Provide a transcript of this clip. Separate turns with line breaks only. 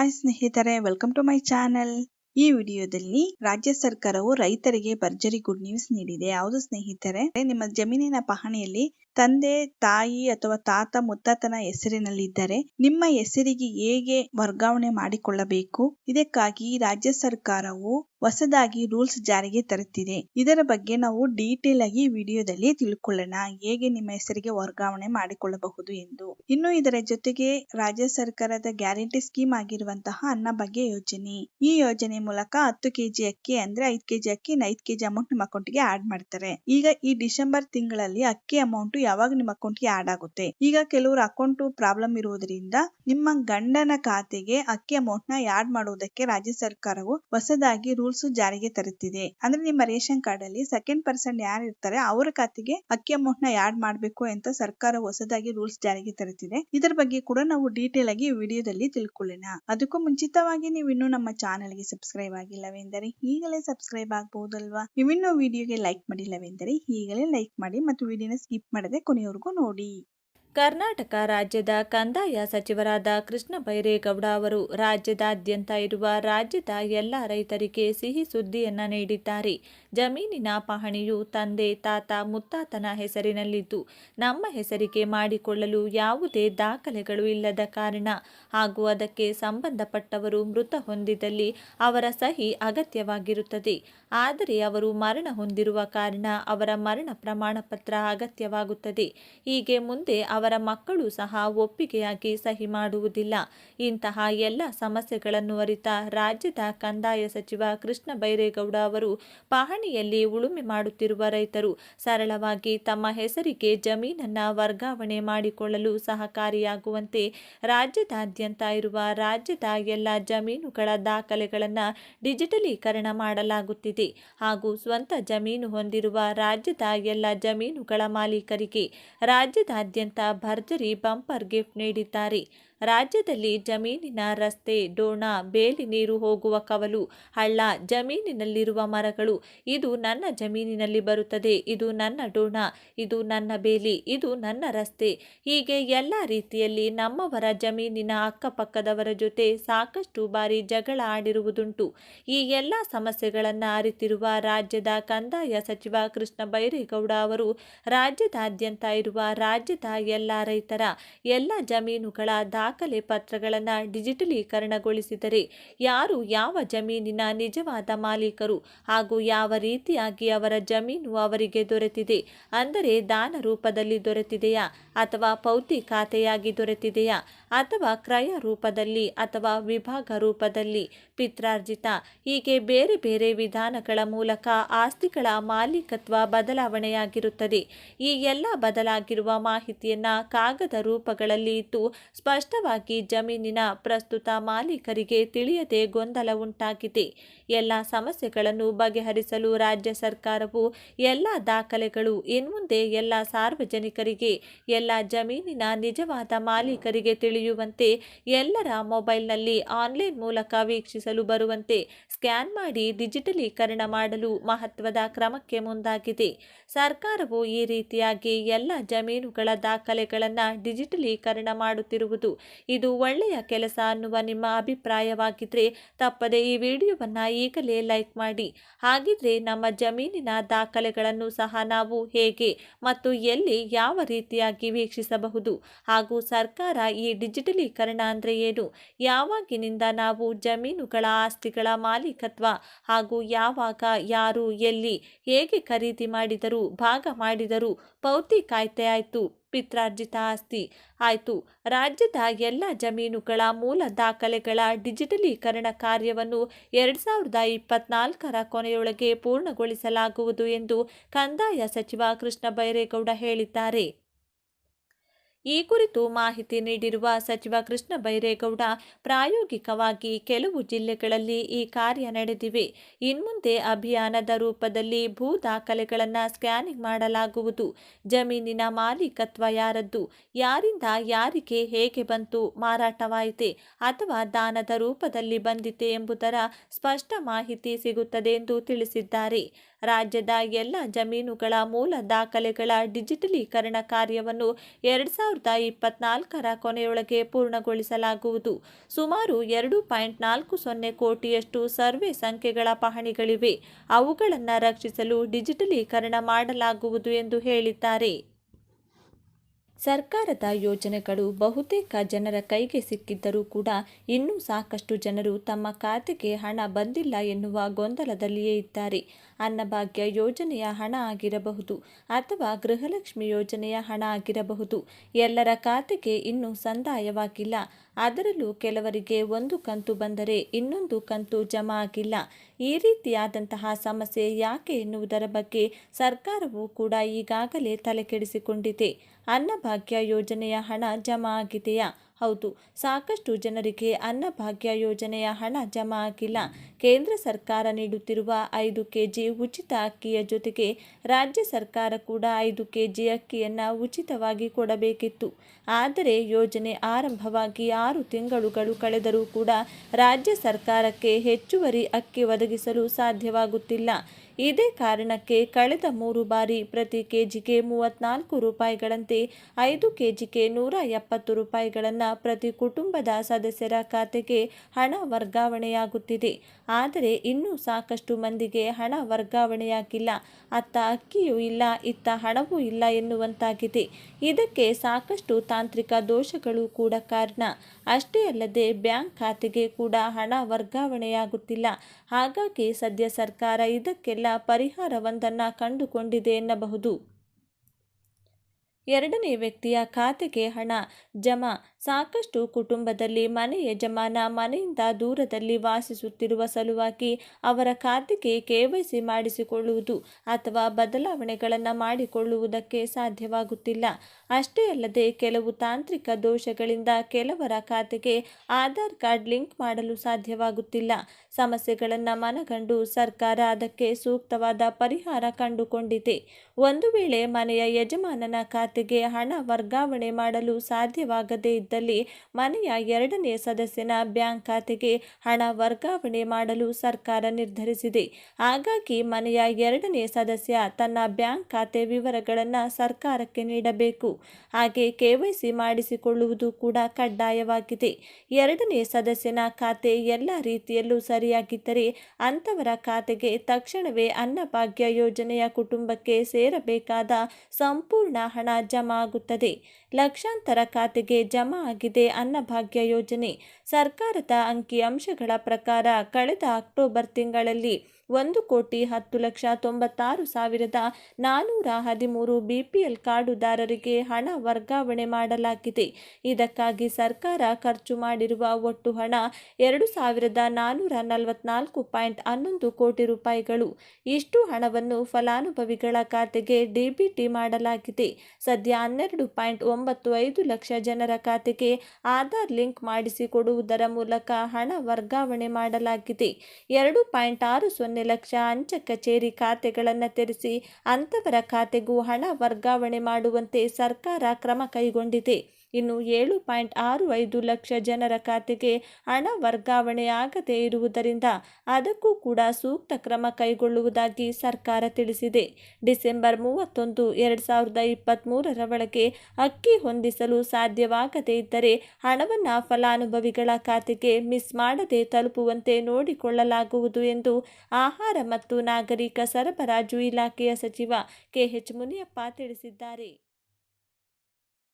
Hi ಸ್ನೇಹಿತರೆ welcome to my channel ಈ ವಿಡಿಯೋದಲ್ಲಿ ರಾಜ್ಯ ಸರ್ಕಾರವು ರೈತರಿಗೆ ಭರ್ಜರಿ ಗುಡ್ ನ್ಯೂಸ್ ನೀಡಿದೆ. ಯಾವುದು ಸ್ನೇಹಿತರೆ, ನಿಮ್ಮ ಜಮೀನಿನ ಪಹಣಿಯಲ್ಲಿ ತಂದೆ, ತಾಯಿ ಅಥವಾ ತಾತ ಮುತ್ತಾತನ ಹೆಸರಿನಲ್ಲಿದ್ದರೆ ನಿಮ್ಮ ಹೆಸರಿಗೆ ಹೇಗೆ ವರ್ಗಾವಣೆ ಮಾಡಿಕೊಳ್ಳಬೇಕು? ಇದಕ್ಕಾಗಿ ರಾಜ್ಯ ಸರ್ಕಾರವು ಹೊಸದಾಗಿ ರೂಲ್ಸ್ ಜಾರಿಗೆ ತರುತ್ತಿದೆ. ಇದರ ಬಗ್ಗೆ ನಾವು ಡೀಟೇಲ್ ಆಗಿ ವಿಡಿಯೋದಲ್ಲಿ ತಿಳ್ಕೊಳ್ಳೋಣ. ಹೇಗೆ ನಿಮ್ಮ ಹೆಸರಿಗೆ ವರ್ಗಾವಣೆ ಮಾಡಿಕೊಳ್ಳಬಹುದು ಎಂದು. ಇನ್ನು ಇದರ ಜೊತೆಗೆ ರಾಜ್ಯ ಸರ್ಕಾರದ ಗ್ಯಾರಂಟಿ ಸ್ಕೀಮ್ ಆಗಿರುವಂತಹ ಅನ್ನಭಾಗ್ಯ ಯೋಜನೆ. ಈ ಯೋಜನೆ ಮೂಲಕ ಹತ್ತು ಕೆಜಿ ಅಕ್ಕಿ ಅಂದ್ರೆ ಐದ್ ಕೆಜಿ ಅಕ್ಕಿ, ಐದ್ ಕೆಜಿ ಅಮೌಂಟ್ ನಿಮ್ಮ ಅಕೌಂಟ್ಗೆ ಆಡ್ ಮಾಡ್ತಾರೆ. ಈಗ ಈ ಡಿಸೆಂಬರ್ ತಿಂಗಳಲ್ಲಿ ಅಕ್ಕಿ ಅಮೌಂಟ್ ಯಾವಾಗ ನಿಮ್ಮ ಅಕೌಂಟ್ಗೆ ಆಡ್ ಆಗುತ್ತೆ. ಈಗ ಕೆಲವರು ಅಕೌಂಟ್ ಪ್ರಾಬ್ಲಮ್ ಇರುವುದರಿಂದ ನಿಮ್ಮ ಗಂಡನ ಖಾತೆಗೆ ಅಕ್ಕಿ ಅಮೌಂಟ್ನ ಆಡ್ ಮಾಡುವುದಕ್ಕೆ ರಾಜ್ಯ ಸರ್ಕಾರವು ಹೊಸದಾಗಿ ರೂಲ್ಸ್ ಜಾರಿಗೆ ತರುತ್ತಿದೆ. ಅಂದ್ರೆ ನಿಮ್ಮ ರೇಷನ್ ಕಾರ್ಡ್ ಅಲ್ಲಿ ಸೆಕೆಂಡ್ ಪರ್ಸನ್ ಯಾರು ಇರ್ತಾರೆ ಅವರ ಖಾತೆಗೆ ಅಕ್ಕಿ ಅಮೌಂಟ್ನ ಆಡ್ ಮಾಡಬೇಕು ಅಂತ ಸರ್ಕಾರ ಹೊಸದಾಗಿ ರೂಲ್ಸ್ ಜಾರಿಗೆ ತರುತ್ತಿದೆ. ಇದರ ಬಗ್ಗೆ ಕೂಡ ನಾವು ಡೀಟೇಲ್ ಆಗಿ ವಿಡಿಯೋದಲ್ಲಿ ತಿಳ್ಕೊಳ್ಳೋಣ. ಅದಕ್ಕೂ ಮುಂಚಿತವಾಗಿ ನೀವು ಇನ್ನೂ ನಮ್ಮ ಚಾನೆಲ್ಗೆ ಸಬ್ಸ್ಕ್ರೈಬ್ ಆಗಿಲ್ಲವೆಂದರೆ ಈಗಲೇ ಸಬ್ಸ್ಕ್ರೈಬ್ ಆಗಬಹುದಲ್ವಾ ನೀವಿನ್ನೂ ವಿಡಿಯೋಗೆ ಲೈಕ್ ಮಾಡಿಲ್ಲವೆಂದರೆ ಈಗಲೇ ಲೈಕ್ ಮಾಡಿ ಮತ್ತು ವಿಡಿಯೋನ ಸ್ಕಿಪ್ ಮಾಡದೆ ಕೊನೆಯವರೆಗೂ ನೋಡಿ
ಕರ್ನಾಟಕ ರಾಜ್ಯದ ಕಂದಾಯ ಸಚಿವರಾದ ಕೃಷ್ಣ ಬೈರೇಗೌಡ ಅವರು ರಾಜ್ಯದಾದ್ಯಂತ ಇರುವ ರಾಜ್ಯದ ಎಲ್ಲ ರೈತರಿಗೆ ಸಿಹಿ ಸುದ್ದಿಯನ್ನ ನೀಡಿದ್ದಾರೆ. ಜಮೀನಿನ ಪಹಣಿಯು ತಂದೆ, ತಾತ, ಮುತ್ತಾತನ ಹೆಸರಿನಲ್ಲಿದ್ದು, ನಮ್ಮ ಹೆಸರಿಗೆ ಮಾಡಿಕೊಳ್ಳಲು ಯಾವುದೇ ದಾಖಲೆಗಳು ಇಲ್ಲದ ಕಾರಣ ಹಾಗೂ ಅದಕ್ಕೆ ಸಂಬಂಧಪಟ್ಟವರು ಮೃತ ಹೊಂದಿದಲ್ಲಿ ಅವರ ಸಹಿ ಅಗತ್ಯವಾಗಿರುತ್ತದೆ. ಆದರೆ ಅವರು ಮರಣ ಹೊಂದಿರುವ ಕಾರಣ ಅವರ ಮರಣ ಪ್ರಮಾಣ ಪತ್ರ ಅಗತ್ಯವಾಗುತ್ತದೆ. ಹೀಗೆ ಮುಂದೆ ಅವರ ಮಕ್ಕಳು ಸಹ ಒಪ್ಪಿಗೆಯಾಗಿ ಸಹಿ ಮಾಡುವುದಿಲ್ಲ. ಇಂತಹ ಎಲ್ಲ ಸಮಸ್ಯೆಗಳನ್ನು ಅರಿತ ರಾಜ್ಯದ ಕಂದಾಯ ಸಚಿವ ಕೃಷ್ಣ ಬೈರೇಗೌಡ ಅವರು ಪಹಣಿಯಲ್ಲಿ ಉಳುಮೆ ಮಾಡುತ್ತಿರುವ ರೈತರು ಸರಳವಾಗಿ ತಮ್ಮ ಹೆಸರಿಗೆ ಜಮೀನನ್ನ ವರ್ಗಾವಣೆ ಮಾಡಿಕೊಳ್ಳಲು ಸಹಕಾರಿಯಾಗುವಂತೆ ರಾಜ್ಯದಾದ್ಯಂತ ಇರುವ ರಾಜ್ಯದ ಎಲ್ಲ ಜಮೀನುಗಳ ದಾಖಲೆಗಳನ್ನು ಡಿಜಿಟಲೀಕರಣ ಮಾಡಲಾಗುತ್ತಿದೆ. ಹಾಗೂ ಸ್ವಂತ ಜಮೀನು ಹೊಂದಿರುವ ರಾಜ್ಯದ ಎಲ್ಲ ಜಮೀನುಗಳ ಮಾಲೀಕರಿಗೆ ರಾಜ್ಯದಾದ್ಯಂತ ಭರ್ಜರಿ ಬಂಪರ್ ಗಿಫ್ಟ್ ನೀಡಿದ್ದಾರೆ. ರಾಜ್ಯದಲ್ಲಿ ಜಮೀನಿನ ರಸ್ತೆ, ಡೋಣ, ಬೇಲಿ ನೀರು ಹೋಗುವ ಕವಲು, ಹಳ್ಳ, ಜಮೀನಿನಲ್ಲಿರುವ ಮರಗಳು, ಇದು ನನ್ನ ಜಮೀನಿನಲ್ಲಿ ಬರುತ್ತದೆ, ಇದು ನನ್ನ ಡೋಣ, ಇದು ನನ್ನ ಬೇಲಿ, ಇದು ನನ್ನ ರಸ್ತೆ. ಹೀಗೆ ಎಲ್ಲ ರೀತಿಯಲ್ಲಿ ನಮ್ಮವರ ಜಮೀನಿನ ಅಕ್ಕಪಕ್ಕದವರ ಜೊತೆ ಸಾಕಷ್ಟು ಬಾರಿ ಜಗಳ ಆಡಿರುವುದುಂಟು. ಈ ಎಲ್ಲ ಸಮಸ್ಯೆಗಳನ್ನು ಅರಿತಿರುವ ರಾಜ್ಯದ ಕಂದಾಯ ಸಚಿವ ಕೃಷ್ಣ ಬೈರೇಗೌಡ ಅವರು ರಾಜ್ಯದಾದ್ಯಂತ ಇರುವ ರಾಜ್ಯದ ಎಲ್ಲ ರೈತರ ಎಲ್ಲ ಜಮೀನುಗಳ ದಾಖಲೆ ಪತ್ರಗಳನ್ನು ಡಿಜಿಟಲೀಕರಣಗೊಳಿಸಿದರೆ ಯಾರು ಯಾವ ಜಮೀನಿನ ನಿಜವಾದ ಮಾಲೀಕರು ಹಾಗೂ ಯಾವ ರೀತಿಯಾಗಿ ಅವರ ಜಮೀನು ಅವರಿಗೆ ದೊರೆತಿದೆ? ಅಂದರೆ ದಾನ ರೂಪದಲ್ಲಿ ದೊರೆತಿದೆಯಾ? ಅಥವಾ ಪೌತಿ ಖಾತೆಯಾಗಿ ದೊರೆತಿದೆಯಾ? ಅಥವಾ ಕ್ರಯ ರೂಪದಲ್ಲಿ ಅಥವಾ ವಿಭಾಗ ರೂಪದಲ್ಲಿ? ಪಿತ್ರಾರ್ಜಿತ, ಹೀಗೆ ಬೇರೆ ಬೇರೆ ವಿಧಾನಗಳ ಮೂಲಕ ಆಸ್ತಿಗಳ ಮಾಲೀಕತ್ವ ಬದಲಾವಣೆಯಾಗಿರುತ್ತದೆ. ಈ ಎಲ್ಲ ಬದಲಾಗಿರುವ ಮಾಹಿತಿಯನ್ನ ಕಾಗದ ರೂಪಗಳಲ್ಲಿ ಇದ್ದು ಸ್ಪಷ್ಟವಾಗಿ ಜಮೀನಿನ ಪ್ರಸ್ತುತ ಮಾಲೀಕರಿಗೆ ತಿಳಿಯದೆ ಗೊಂದಲ ಉಂಟಾಗಿದೆ. ಎಲ್ಲ ಸಮಸ್ಯೆಗಳನ್ನು ಬಗೆಹರಿಸಲು ರಾಜ್ಯ ಸರ್ಕಾರವು ಎಲ್ಲ ದಾಖಲೆಗಳು, ಇನ್ಮುಂದೆ ಎಲ್ಲ ಸಾರ್ವಜನಿಕರಿಗೆ, ಎಲ್ಲ ಜಮೀನಿನ ನಿಜವಾದ ಮಾಲೀಕರಿಗೆ ತಿಳಿಯುವಂತೆ ಎಲ್ಲರ ಮೊಬೈಲ್ನಲ್ಲಿ ಆನ್ಲೈನ್ ಮೂಲಕ ವೀಕ್ಷಿಸಲು ಬರುವಂತೆ ಸ್ಕ್ಯಾನ್ ಮಾಡಿ ಡಿಜಿಟಲೀಕರಣ ಮಾಡಲು ಮಹತ್ವದ ಕ್ರಮಕ್ಕೆ ಮುಂದಾಗಿದೆ. ಸರ್ಕಾರವು ಈ ರೀತಿಯಾಗಿ ಎಲ್ಲ ಜಮೀನುಗಳ ದಾಖಲೆಗಳನ್ನು ಡಿಜಿಟಲೀಕರಣ ಮಾಡುತ್ತಿರುವುದು ಇದು ಒಳ್ಳೆಯ ಕೆಲಸ ಅನ್ನುವ ನಿಮ್ಮ ಅಭಿಪ್ರಾಯವಾಗಿದ್ದರೆ ತಪ್ಪದೆ ಈ ವಿಡಿಯೋವನ್ನು ಈಗಲೇ ಲೈಕ್ ಮಾಡಿ. ಹಾಗಿದ್ರೆ ನಮ್ಮ ಜಮೀನಿನ ದಾಖಲೆಗಳನ್ನು ಸಹ ನಾವು ಹೇಗೆ ಮತ್ತು ಎಲ್ಲಿ ಯಾವ ರೀತಿಯಾಗಿ ವೀಕ್ಷಿಸಬಹುದು ಹಾಗೂ ಸರ್ಕಾರ ಈ ಡಿಜಿಟಲೀಕರಣ ಅಂದರೆ ಏನು? ಯಾವಾಗಿನಿಂದ ನಾವು ಜಮೀನುಗಳ ಆಸ್ತಿಗಳ ಮಾಲೀಕತ್ವ ಹಾಗೂ ಯಾವಾಗ, ಯಾರು, ಎಲ್ಲಿ ಹೇಗೆ ಖರೀದಿ ಮಾಡಿದರು, ಭಾಗ ಮಾಡಿದರು ಪೌತಿ ಕಾಯ್ದೆ ಆಯಿತು. ಪಿತ್ರಾರ್ಜಿತ ಆಸ್ತಿ. ಆಯಿತು. ರಾಜ್ಯದ ಎಲ್ಲ ಜಮೀನುಗಳ ಮೂಲ ದಾಖಲೆಗಳ ಡಿಜಿಟಲೀಕರಣ ಕಾರ್ಯವನ್ನು ಎರಡು ಸಾವಿರದ ಇಪ್ಪತ್ನಾಲ್ಕರ ಕೊನೆಯೊಳಗೆ ಪೂರ್ಣಗೊಳಿಸಲಾಗುವುದು ಎಂದು ಕಂದಾಯ ಸಚಿವ ಕೃಷ್ಣ ಬೈರೇಗೌಡ ಹೇಳಿದ್ದಾರೆ. ಈ ಕುರಿತು ಮಾಹಿತಿ ನೀಡಿರುವ ಸಚಿವ ಕೃಷ್ಣ ಬೈರೇಗೌಡ, ಪ್ರಾಯೋಗಿಕವಾಗಿ ಕೆಲವು ಜಿಲ್ಲೆಗಳಲ್ಲಿ ಈ ಕಾರ್ಯ ನಡೆದಿವೆ. ಇನ್ಮುಂದೆ ಅಭಿಯಾನದ ರೂಪದಲ್ಲಿ ಭೂ ದಾಖಲೆಗಳನ್ನು ಸ್ಕ್ಯಾನಿಂಗ್ ಮಾಡಲಾಗುವುದು. ಜಮೀನಿನ ಮಾಲೀಕತ್ವ ಯಾರದ್ದು? ಯಾರಿಂದ ಯಾರಿಗೆ ಹೇಗೆ ಬಂತು? ಮಾರಾಟವಾಯಿತೆ ಅಥವಾ ದಾನದ ರೂಪದಲ್ಲಿ ಬಂದಿತೆ ಎಂಬುದರ ಸ್ಪಷ್ಟ ಮಾಹಿತಿ ಸಿಗುತ್ತದೆ ಎಂದು ತಿಳಿಸಿದ್ದಾರೆ. ರಾಜ್ಯದ ಎಲ್ಲ ಜಮೀನುಗಳ ಮೂಲ ದಾಖಲೆಗಳ ಡಿಜಿಟಲೀಕರಣ ಕಾರ್ಯವನ್ನು ಎರಡು ಸಾವಿರದ ಇಪ್ಪತ್ನಾಲ್ಕರ ಕೊನೆಯೊಳಗೆ ಪೂರ್ಣಗೊಳಿಸಲಾಗುವುದು. ಸುಮಾರು ಎರಡು ಪಾಯಿಂಟ್ ನಾಲ್ಕು ಸೊನ್ನೆ ಕೋಟಿಯಷ್ಟು ಸರ್ವೆ ಸಂಖ್ಯೆಗಳ ಪಹಣಿಗಳಿವೆ. ಅವುಗಳನ್ನು ರಕ್ಷಿಸಲು ಡಿಜಿಟಲೀಕರಣ ಮಾಡಲಾಗುವುದು ಎಂದು ಹೇಳಿದ್ದಾರೆ. ಸರ್ಕಾರದ ಯೋಜನೆಗಳು ಬಹುತೇಕ ಜನರ ಕೈಗೆ ಸಿಕ್ಕಿದ್ದರೂ ಕೂಡ ಇನ್ನೂ ಸಾಕಷ್ಟು ಜನರು ತಮ್ಮ ಖಾತೆಗೆ ಹಣ ಬಂದಿಲ್ಲ ಎನ್ನುವ ಗೊಂದಲದಲ್ಲಿಯೇ ಇದ್ದಾರೆ. ಅನ್ನಭಾಗ್ಯ ಯೋಜನೆಯ ಹಣ ಆಗಿರಬಹುದು ಅಥವಾ ಗೃಹಲಕ್ಷ್ಮಿ ಯೋಜನೆಯ ಹಣ ಆಗಿರಬಹುದು. ಎಲ್ಲರ ಖಾತೆಗೆ ಇನ್ನೂ ಸಂದಾಯವಾಗಿಲ್ಲ. ಅದರಲ್ಲೂ ಕೆಲವರಿಗೆ ಒಂದು ಕಂತು ಬಂದರೆ ಇನ್ನೊಂದು ಕಂತು ಜಮಾ ಆಗಿಲ್ಲ. ಈ ರೀತಿಯಾದಂತಹ ಸಮಸ್ಯೆ ಯಾಕೆ ಎನ್ನುವುದರ ಬಗ್ಗೆ ಸರ್ಕಾರವು ಕೂಡ ಈಗಾಗಲೇ ತಲೆಕೆಡಿಸಿಕೊಂಡಿದೆ. ಅನ್ನಭಾಗ್ಯ ಯೋಜನೆಯ ಹಣ ಜಮಾ ಆಗಿದೆಯಾ? ಹೌದು. ಸಾಕಷ್ಟು ಜನರಿಗೆ ಅನ್ನಭಾಗ್ಯ ಯೋಜನೆಯ ಹಣ ಜಮಾ ಆಗಿಲ್ಲ. ಕೇಂದ್ರ ಸರ್ಕಾರ ನೀಡುತ್ತಿರುವ ಐದು ಕೆಜಿ ಉಚಿತ ಅಕ್ಕಿಯ ಜೊತೆಗೆ ರಾಜ್ಯ ಸರ್ಕಾರ ಕೂಡ ಐದು ಕೆಜಿ ಅಕ್ಕಿಯನ್ನು ಉಚಿತವಾಗಿ ಕೊಡಬೇಕಿತ್ತು. ಆದರೆ ಯೋಜನೆ ಆರಂಭವಾಗಿ ಆರು ತಿಂಗಳುಗಳು ಕಳೆದರೂ ಕೂಡ ರಾಜ್ಯ ಸರ್ಕಾರಕ್ಕೆ ಹೆಚ್ಚುವರಿ ಅಕ್ಕಿ ಒದಗಿಸಲು ಸಾಧ್ಯವಾಗುತ್ತಿಲ್ಲ. ಇದೇ ಕಾರಣಕ್ಕೆ ಕಳೆದ ಮೂರು ಬಾರಿ ಪ್ರತಿ ಕೆಜಿಗೆ ಮೂವತ್ನಾಲ್ಕು ರೂಪಾಯಿಗಳಂತೆ ಐದು ಕೆಜಿಗೆ ನೂರ ಎಪ್ಪತ್ತು ರೂಪಾಯಿಗಳನ್ನು ಪ್ರತಿ ಕುಟುಂಬದ ಸದಸ್ಯರ ಖಾತೆಗೆ ಹಣ ವರ್ಗಾವಣೆಯಾಗುತ್ತಿದೆ. ಆದರೆ ಇನ್ನೂ ಸಾಕಷ್ಟು ಮಂದಿಗೆ ಹಣ ವರ್ಗಾವಣೆಯಾಗಿಲ್ಲ. ಅತ್ತ ಅಕ್ಕಿಯೂ ಇಲ್ಲ, ಇತ್ತ ಹಣವೂ ಇಲ್ಲ ಎನ್ನುವಂತಾಗಿದೆ. ಇದಕ್ಕೆ ಸಾಕಷ್ಟು ತಾಂತ್ರಿಕ ದೋಷಗಳು ಕೂಡ ಕಾರಣ. ಅಷ್ಟೇ ಅಲ್ಲದೆ ಬ್ಯಾಂಕ್ ಖಾತೆಗೆ ಕೂಡ ಹಣ ವರ್ಗಾವಣೆಯಾಗುತ್ತಿಲ್ಲ. ಹಾಗಾಗಿ ಸದ್ಯ ಸರ್ಕಾರ ಇದಕ್ಕೆಲ್ಲ ಪರಿಹಾರವೊಂದನ್ನು ಕಂಡುಕೊಂಡಿದೆ ಎನ್ನಬಹುದು. ಎರಡನೇ ವ್ಯಕ್ತಿಯ ಖಾತೆಗೆ ಹಣ. ಜಮಾ. ಸಾಕಷ್ಟು ಕುಟುಂಬದಲ್ಲಿ ಮನೆ ಯಜಮಾನ ಮನೆಯಿಂದ ದೂರದಲ್ಲಿ ವಾಸಿಸುತ್ತಿರುವ ಸಲುವಾಗಿ ಅವರ ಖಾತೆಗೆ ಕೆವೈಸಿ ಮಾಡಿಸಿಕೊಳ್ಳುವುದು ಅಥವಾ ಬದಲಾವಣೆಗಳನ್ನು ಮಾಡಿಕೊಳ್ಳುವುದಕ್ಕೆ ಸಾಧ್ಯವಾಗುತ್ತಿಲ್ಲ. ಅಷ್ಟೇ ಅಲ್ಲದೆ ಕೆಲವು ತಾಂತ್ರಿಕ ದೋಷಗಳಿಂದ ಕೆಲವರ ಖಾತೆಗೆ ಆಧಾರ್ ಕಾರ್ಡ್ ಲಿಂಕ್ ಮಾಡಲು ಸಾಧ್ಯವಾಗುತ್ತಿಲ್ಲ. ಸಮಸ್ಯೆಗಳನ್ನು ಮನಗಂಡು ಸರ್ಕಾರ ಅದಕ್ಕೆ ಸೂಕ್ತವಾದ ಪರಿಹಾರ ಕಂಡುಕೊಂಡಿದೆ. ಒಂದು ವೇಳೆ ಮನೆಯ ಯಜಮಾನನ ಖಾತೆಗೆ ಹಣ ವರ್ಗಾವಣೆ ಮಾಡಲು ಸಾಧ್ಯವಾಗದೇ ಇದ್ದಲ್ಲಿ ಮನೆಯ ಎರಡನೇ ಸದಸ್ಯನ ಬ್ಯಾಂಕ್ ಖಾತೆಗೆ ಹಣ ವರ್ಗಾವಣೆ ಮಾಡಲು ಸರ್ಕಾರ ನಿರ್ಧರಿಸಿದೆ. ಹಾಗಾಗಿ ಮನೆಯ ಎರಡನೇ ಸದಸ್ಯ ತನ್ನ ಬ್ಯಾಂಕ್ ಖಾತೆ ವಿವರಗಳನ್ನು ಸರ್ಕಾರಕ್ಕೆ ನೀಡಬೇಕು. ಹಾಗೆ ಕೆವೈಸಿ ಮಾಡಿಸಿಕೊಳ್ಳುವುದು ಕೂಡ ಕಡ್ಡಾಯವಾಗಿದೆ. ಎರಡನೇ ಸದಸ್ಯನ ಖಾತೆ ಎಲ್ಲ ರೀತಿಯಲ್ಲೂ ಸರಿಯಾಗಿದ್ದರೆ ಅಂಥವರ ಖಾತೆಗೆ ತಕ್ಷಣವೇ ಅನ್ನಭಾಗ್ಯ ಯೋಜನೆಯ ಕುಟುಂಬಕ್ಕೆ ಸೇರಬೇಕಾದ ಸಂಪೂರ್ಣ ಹಣ ಜಮಾ ಆಗುತ್ತದೆ ಲಕ್ಷಾಂತರ ಖಾತೆಗೆ ಜಮಾ ಆಗಿದೆ ಅನ್ನಭಾಗ್ಯ ಯೋಜನೆ. ಸರ್ಕಾರದ ಅಂಕಿಅಂಶಗಳ ಪ್ರಕಾರ ಕಳೆದ ಅಕ್ಟೋಬರ್ ತಿಂಗಳಲ್ಲಿ ಒಂದು ಕೋಟಿ ಹತ್ತು ಲಕ್ಷ ತೊಂಬತ್ತಾರು ಸಾವಿರದ ನಾನ್ನೂರ ಹದಿಮೂರು ಬಿಪಿಎಲ್ ಕಾರ್ಡುದಾರರಿಗೆ ಹಣ ವರ್ಗಾವಣೆ ಮಾಡಲಾಗಿದೆ. ಇದಕ್ಕಾಗಿ ಸರ್ಕಾರ ಖರ್ಚು ಮಾಡಿರುವ ಒಟ್ಟು ಹಣ ಎರಡು ಸಾವಿರದ ನಾನ್ನೂರ ನಲವತ್ನಾಲ್ಕು ಪಾಯಿಂಟ್ ಹನ್ನೊಂದು ಕೋಟಿ ರೂಪಾಯಿಗಳು. ಇಷ್ಟು ಹಣವನ್ನು ಫಲಾನುಭವಿಗಳ ಖಾತೆಗೆ ಡಿಬಿಟಿ ಮಾಡಲಾಗಿದೆ. ಸದ್ಯ ಹನ್ನೆರಡು ಪಾಯಿಂಟ್ ಒಂಬತ್ತು ಐದು ಲಕ್ಷ ಜನರ ಖಾತೆಗೆ ಆಧಾರ್ ಲಿಂಕ್ ಮಾಡಿಸಿಕೊಡುವುದರ ಮೂಲಕ ಹಣ ವರ್ಗಾವಣೆ ಮಾಡಲಾಗಿದೆ. ಎರಡು ಪಾಯಿಂಟ್ ಆರು ಸೊನ್ನೆ ಲಕ್ಷ ಅಂಚೆ ಕಚೇರಿ ಖಾತೆಗಳನ್ನು ತೆರೆಸಿ ಅಂಥವರ ಖಾತೆಗೂ ಹಣ ವರ್ಗಾವಣೆ ಮಾಡುವಂತೆ ಸರ್ಕಾರ ಕ್ರಮ ಕೈಗೊಂಡಿದೆ. ಇನ್ನು ಏಳು ಪಾಯಿಂಟ್ ಆರು ಐದು ಲಕ್ಷ ಜನರ ಖಾತೆಗೆ ಹಣ ವರ್ಗಾವಣೆಯಾಗದೇ ಇರುವುದರಿಂದ ಅದಕ್ಕೂ ಕೂಡ ಸೂಕ್ತ ಕ್ರಮ ಕೈಗೊಳ್ಳುವುದಾಗಿ ಸರ್ಕಾರ ತಿಳಿಸಿದೆ. ಡಿಸೆಂಬರ್ ಮೂವತ್ತೊಂದು, ಎರಡು ಸಾವಿರದ ಇಪ್ಪತ್ತ್ಮೂರರ ಒಳಗೆ ಅಕ್ಕಿ ಹೊಂದಿಸಲು ಸಾಧ್ಯವಾಗದೇ ಇದ್ದರೆ ಹಣವನ್ನು ಫಲಾನುಭವಿಗಳ ಖಾತೆಗೆ ಮಿಸ್ ಮಾಡದೆ ತಲುಪುವಂತೆ ನೋಡಿಕೊಳ್ಳಲಾಗುವುದು ಎಂದು ಆಹಾರ ಮತ್ತು ನಾಗರಿಕ ಸರಬರಾಜು ಇಲಾಖೆಯ ಸಚಿವ ಕೆಎಚ್ ಮುನಿಯಪ್ಪ ತಿಳಿಸಿದ್ದಾರೆ.